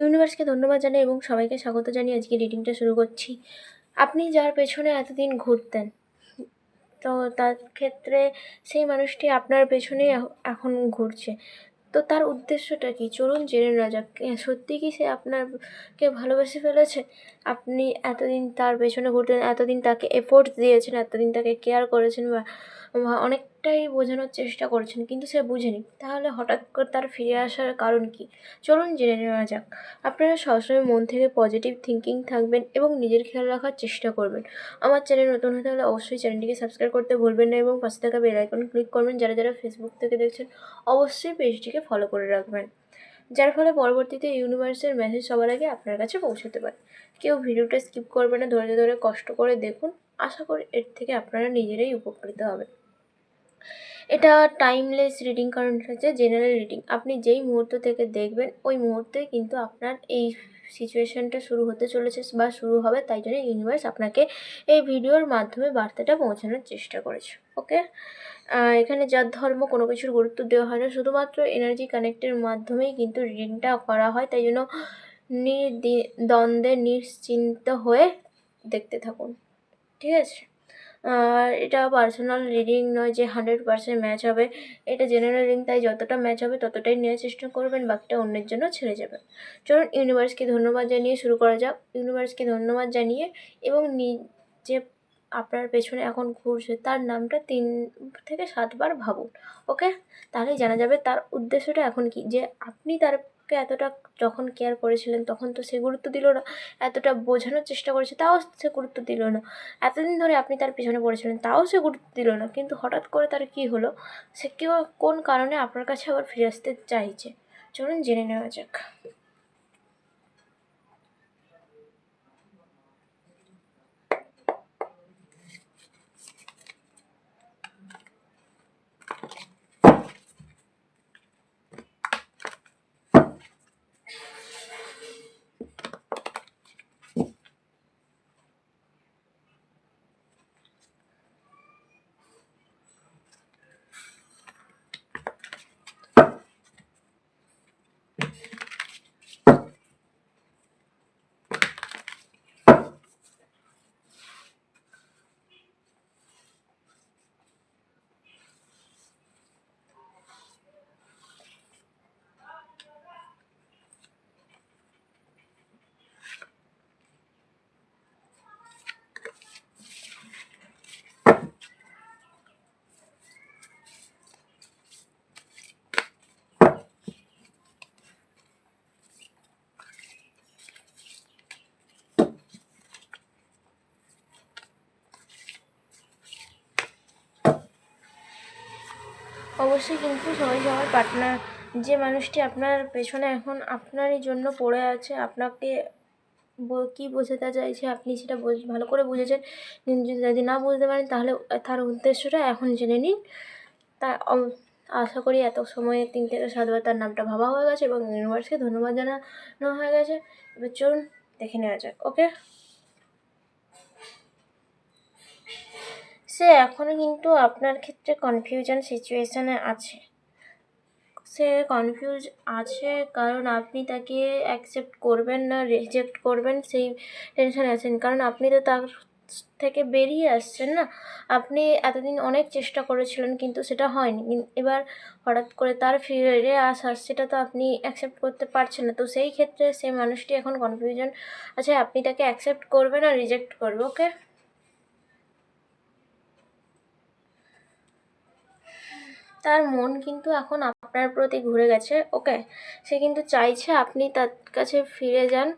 ইউনিভার্সকে ধন্যবাদ জানাই এবং সবাইকে স্বাগত জানিয়ে আজকে রিডিংটা শুরু করছি। আপনি যার পেছনে এতদিন ঘুরতেন, তো তার ক্ষেত্রে সেই মানুষটি আপনার পেছনেই এখ- এখন ঘুরছে। তো তার উদ্দেশ্যটা কি? চলুন জেনে নেওয়া যাক। সত্যি কি সে আপনারকে ভালোবেসে ফেলেছে? আপনি এতদিন তার পেছনে ঘুরতেন, এতদিন তাকে এফোর্ট দিয়েছেন, এতদিন তাকে কেয়ার করেছেন বা অনেকটাই বোঝানোর চেষ্টা করেছেন, কিন্তু সে বুঝেনি। তাহলে হঠাৎ করে তার ফিরে আসার কারণ কি? চলুন জেনে নেওয়া যাক। আপনারা সবসময় মন থেকে পজিটিভ থিঙ্কিং থাকবেন এবং নিজের খেয়াল রাখার চেষ্টা করবেন। আমার চ্যানেল নতুন হতে হলে অবশ্যই চ্যানেলটিকে সাবস্ক্রাইব করতে ভুলবেন না এবং পাশে থাকা বেল আইকন ক্লিক করবেন, যারা যারা ফেসবুক থেকে দেখছেন, অবশ্যই পেজটিকে ফলো করে রাখবেন। যার ফলে পরবর্তীতে ইউনিভার্সের মেসেজ সবার আগে আপনার কাছে পৌঁছতে পারে। কেউ ভিডিওটা স্কিপ করবে না, ধৈর্য ধরে কষ্ট করে দেখুন। আশা করি এর থেকে আপনারা নিজেরাই উপকৃত হবেন। এটা টাইমলেস রিডিং কারণ হচ্ছে জেনারেল রিডিং আপনি যেই মুহূর্ত থেকে দেখবেন, ওই মুহূর্তে কিন্তু আপনার এই সিচুয়েশানটা শুরু হতে চলেছে বা শুরু হবে, তাই জন্য ইউনিভার্স আপনাকে এই ভিডিওর মাধ্যমে বার্তাটা পৌঁছানোর চেষ্টা করেছে। ওকে? এখানে যার ধর্ম কোনো কিছুর গুরুত্ব দেওয়া হয় না। শুধুমাত্র এনার্জি কানেক্টের মাধ্যমেই কিন্তু রিডিংটা করা হয়, তাই জন্য নির্দি দ্বন্দ্বে নিশ্চিন্ত হয়ে দেখতে থাকুন। ঠিক আছে? এটা পার্সোনাল রিডিং নয় যে হান্ড্রেড পার্সেন্ট ম্যাচ হবে। এটা জেনারেল রিডিং তাই যতটা ম্যাচ হবে ততটাই নেওয়ার চেষ্টা করবেন, বাকিটা অন্যের জন্য ছেড়ে যাবেন। চলুন ইউনিভার্সকে ধন্যবাদ জানিয়ে শুরু করা যাক। ইউনিভার্সকে ধন্যবাদ জানিয়ে এবং যে আপনার পেছনে এখন ঘুরছে, তার নামটা তিন থেকে সাতবার ভাবুন ওকে তাহলেই জানা যাবে তার উদ্দেশ্যটা এখন কি? যে আপনি তারকে এতটা যখন কেয়ার করেছিলেন, তখন তো সে গুরুত্ব দিল না। এতটা বোঝানোর চেষ্টা করেছে, তাও সে গুরুত্ব দিল না। এতদিন ধরে আপনি তার পিছনে পড়েছিলেন, তাও সে গুরুত্ব দিল না। কিন্তু হঠাৎ করে তার কি হলো? সে কেউ কোন কারণে আপনার কাছে আবার ফিরে আসতে চাইছে? চলুন জেনে নেওয়া যাক। অবশ্যই কিন্তু সবাই, সবার পার্টনার যে মানুষটি আপনার পেছনে এখন, আপনারই জন্য পড়ে আছে, আপনাকে কী বোঝাতে চাইছে, আপনি সেটা ভালো করে বুঝেছেন। যদি না বুঝতে পারেন, তাহলে তার উদ্দেশ্যটা এখন জেনে নিন। তা আশা করি এত সময়ে তিন থেকে সাতবার তার নামটা ভাবা হয়ে গেছে এবং ইউনিভার্সকে ধন্যবাদ জানানো হয়ে গেছে। এবার চলুন, দেখে নেওয়া যাক ওকে সে এখনও কিন্তু আপনার ক্ষেত্রে কনফিউশন সিচুয়েশানে আছে। সে কনফিউজ আছে কারণ আপনি তাকে অ্যাকসেপ্ট করবেন না রিজেক্ট করবেন, সেই টেনশনে আছেন। কারণ আপনি তো তার থেকে বেরিয়ে আসছেন না। আপনি এতদিন অনেক চেষ্টা করেছিলেন কিন্তু সেটা হয়নি। এবার হঠাৎ করে তার ফিরে আসা সেটা তো আপনি অ্যাকসেপ্ট করতে পারছেন না। তো সেই ক্ষেত্রে সেই মানুষটি এখন কনফিউশন আছে। আপনি তাকে অ্যাকসেপ্ট করবেন আর রিজেক্ট করবে ওকে তার মন কিন্তু এখন আপনার প্রতি ঘুরে গেছে ওকে সে কিন্তু চাইছে আপনি তার কাছে ফিরে যান,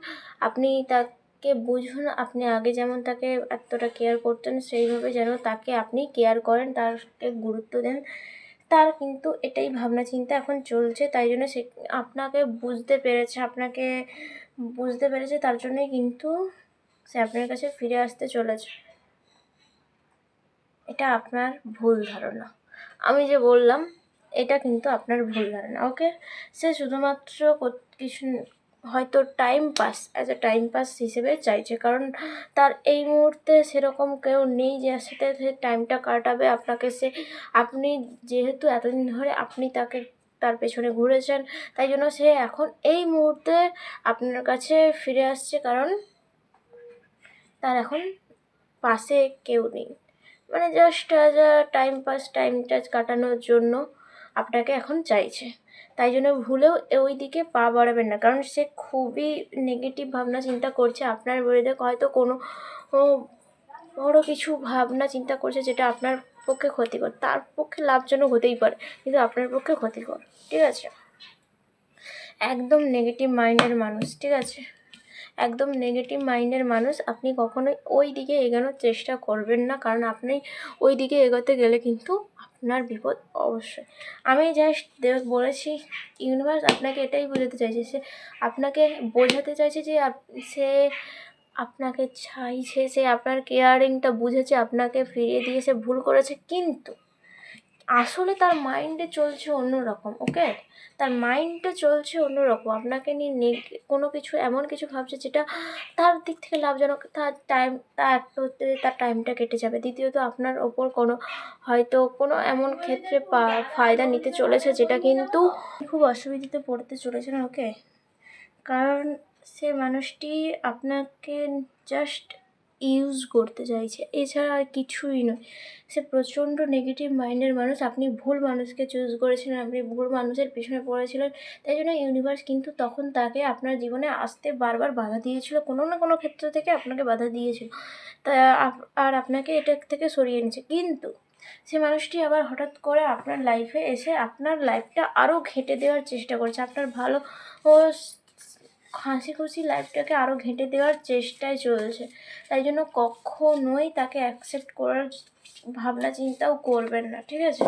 আপনি তাকে বুঝুন, আপনি আগে যেমন তাকে এতটা কেয়ার করতেন, সেইভাবে যেন তাকে আপনি কেয়ার করেন তাকে গুরুত্ব দেন। তার কিন্তু এটাই ভাবনা চিন্তা এখন চলছে, তাই জন্য সে আপনাকে বুঝতে পেরেছে, আপনাকে বুঝতে পেরেছে, তার জন্যই কিন্তু সে আপনার কাছে ফিরে আসতে চলেছে। এটা আপনার ভুল ধারণা। আমি যে বললাম, এটা কিন্তু আপনার ভুল ধারণা ওকে সে শুধুমাত্র কিছু হয়তো time pass as a time pass হিসেবে চাইছে, কারণ তার এই মুহূর্তে সেরকম কেউ নেই যার সাথে সে টাইমটা কাটাবে। আপনাকে সে, আপনি যেহেতু এতদিন ধরে আপনি তাকে, তার পেছনে ঘুরেছেন, তাই জন্য সে এখন এই মুহূর্তে আপনার কাছে ফিরে আসছে, কারণ তার এখন পাশে কেউ নেই। মানে just as a time pass টাইমটা কাটানোর জন্য আপনাকে এখন চাইছে। তাই জন্য ভুলেও ওই দিকে পা বাড়াবেন না। কারণ সে খুবই নেগেটিভ ভাবনা চিন্তা করছে আপনার বিরুদ্ধে। হয়তো কোনো বড় কিছু ভাবনা চিন্তা করছে যেটা আপনার পক্ষে ক্ষতিকর। তার পক্ষে লাভজনক হতেই পারে, কিন্তু আপনার পক্ষে ক্ষতিকর। ঠিক আছে? একদম নেগেটিভ মাইন্ডের মানুষ, ঠিক আছে? একদম নেগেটিভ মাইন্ডের মানুষ, আপনি কখনোই ওই দিকে এগোনোর চেষ্টা করবেন না। কারণ আপনি ওই দিকে এগোতে গেলে কিন্তু আপনার বিপদ অবশ্যই। আমি জাস্ট বলেছি ইউনিভার্স আপনাকে এটাই বোঝাতে চাইছে সে আপনাকে বোঝাতে চাইছে যে সে আপনাকে চাইছে, সে আপনার কেয়ারিংটা বুঝেছে, আপনাকে ফিরিয়ে দিয়েছে, ভুল করেছে, কিন্তু আসলে তার মাইন্ডে চলছে অন্য রকম ওকে তার মাইন্ডটা চলছে অন্য রকম আপনাকে নিয়ে কোনো কিছু, এমন কিছু ভাবছে যেটা তার দিক থেকে লাভজনক। তার টাইম তার তার টাইমটা কেটে যাবে। দ্বিতীয়ত, আপনার ওপর কোনো, হয়তো কোনো এমন ক্ষেত্রে ফায়দা নিতে চলেছে যেটা কিন্তু খুব অসুবিধাতে পড়তে চলেছে না ওকে কারণ সে মানুষটি আপনাকে জাস্ট ইউজ করতে চাইছে। এছাড়া আর কিছুই নয়। সে প্রচণ্ড নেগেটিভ মাইন্ডের মানুষ। আপনি ভুল মানুষকে চুজ করেছিলেন, আপনি ভুল মানুষের পেছনে পড়েছিলেন। তাই জন্য ইউনিভার্স কিন্তু তখন তাকে আপনার জীবনে আসতে বারবার বাধা দিয়েছিল। কোনো না কোনো ক্ষেত্র থেকে আপনাকে বাধা দিয়েছিল। তা আর আপনাকে এটা থেকে সরিয়ে এনেছে কিন্তু সে মানুষটি আবার হঠাৎ করে আপনার লাইফে এসে আপনার লাইফটা আরও ঘেঁটে দেওয়ার চেষ্টা করছে। আপনার ভালো হাসি খুশি লাইফটাকে আরও ঘেঁটে দেওয়ার চেষ্টায় চলছে। তাই জন্য কখনোই তাকে অ্যাকসেপ্ট করার ভাবনা চিন্তাও করবেন না, ঠিক আছে?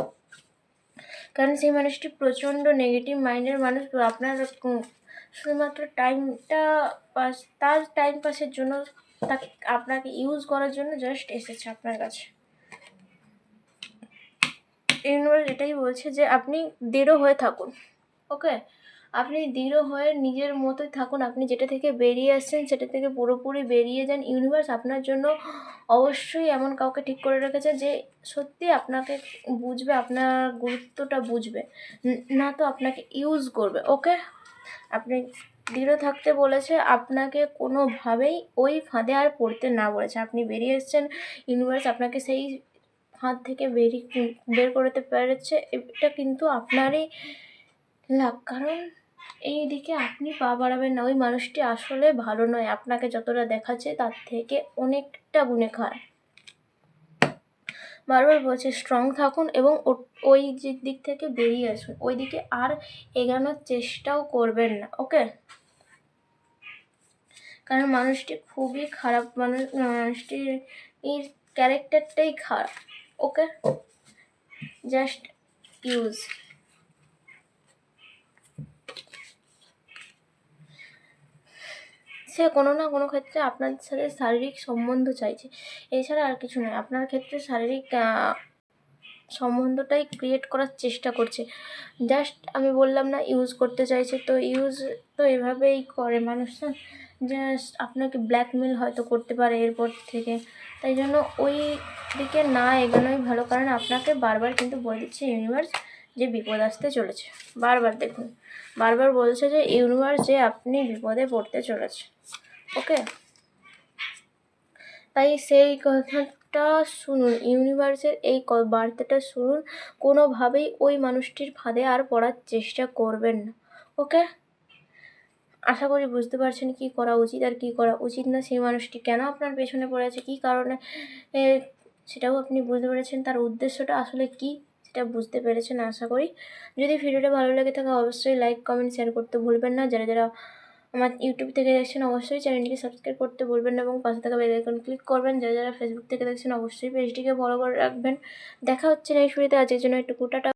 কারণ সেই মানুষটি প্রচণ্ড নেগেটিভ মাইন্ডের মানুষ। আপনার শুধুমাত্র টাইমটা পাস, তার টাইম পাসের জন্য তাকে, আপনাকে ইউজ করার জন্য জাস্ট এসেছে আপনার কাছে। ইউনিভার্স এটাই বলছে যে আপনি দৃঢ় হয়ে থাকুন ওকে আপনি দৃঢ় হয়ে নিজের মতোই থাকুন। আপনি যেটা থেকে বেরিয়ে আসছেন, সেটা থেকে পুরোপুরি বেরিয়ে যান। ইউনিভার্স আপনার জন্য অবশ্যই এমন কাউকে ঠিক করে রেখেছে যে সত্যি আপনাকে বুঝবে, আপনার গুরুত্বটা বুঝবে। না তো আপনাকে ইউজ করবে। ওকে? আপনি দৃঢ় থাকতে বলেছে, আপনাকে কোনোভাবেই ওই ফাঁদে আর পড়তে না বলেছে। আপনি বেরিয়ে এসেছেন, ইউনিভার্স আপনাকে সেই ফাঁদ থেকে বেরিয়ে বের করতে পেরেছে। এটা কিন্তু আপনারই লাভ কারণ এই দিকে আপনি পা বাড়াবেন না। ওই মানুষটি আসলে ভালো নয়। আপনাকে যতটা দেখাচ্ছে তার থেকে অনেকটা গুণে খারাপ। বারবার বলছে, স্ট্রং থাকুন এবং ওই দিক থেকে বেরিয়ে আসুন। ওই দিকে আর এগানোর চেষ্টাও করবেন না। ওকে? কারণ মানুষটি খুবই খারাপ মানুষ, মানুষটির ক্যারেক্টারটাই খারাপ। ওকে? জাস্ট ইউজ সে কোনো না কোনো ক্ষেত্রে আপনার সাথে শারীরিক সম্বন্ধ চাইছে। এছাড়া আর কিছু নয়, আপনার ক্ষেত্রে শারীরিক সম্বন্ধটাই ক্রিয়েট করার চেষ্টা করছে। জাস্ট আমি বললাম না ইউজ করতে চাইছে। তো ইউজ তো এভাবেই করে মানুষ, না? জাস্ট আপনাকে ব্ল্যাকমেল হয়তো করতে পারে এরপর থেকে। তাই জন্য ওই দিকে না এগোনোই ভালো। কারণ আপনাকে বারবার কিন্তু বলে দিচ্ছে ইউনিভার্স যে বিপদ আসতে চলেছে। বারবার দেখুন, বারবার বলছে যে ইউনিভার্স যে আপনি বিপদে পড়তে চলেছে ওকে তাই সেই কথাটা শুনুন ইউনিভার্সের এই বার্তাটা শুনুন। কোনোভাবেই ওই মানুষটির ফাঁদে আর পড়ার চেষ্টা করবেন না। ওকে আশা করি বুঝতে পারছেন কী করা উচিত আর কী করা উচিত না। সেই মানুষটি কেন আপনার পেছনে পড়ে আছে? কী কারণে? সেটাও আপনি বুঝতে পেরেছেন। তার উদ্দেশ্যটা আসলে কী? সেটা বুঝতে পেরেছেন, আশা করি। যদি ভিডিওটা ভালো লেগে থাকে, অবশ্যই লাইক কমেন্ট শেয়ার করতে ভুলবেন না। যারা যারা আমার ইউটিউব থেকে দেখছেন, অবশ্যই চ্যানেলটিকে সাবস্ক্রাইব করতে ভুলবেন না এবং পাশে থাকা বেলাইকন ক্লিক করবেন। যারা যারা ফেসবুক থেকে দেখছেন, অবশ্যই পেজটিকে ফলো করে রাখবেন। দেখা হচ্ছে না নেক্সট ভিডিওতে আজকের জন্য একটু টাটা।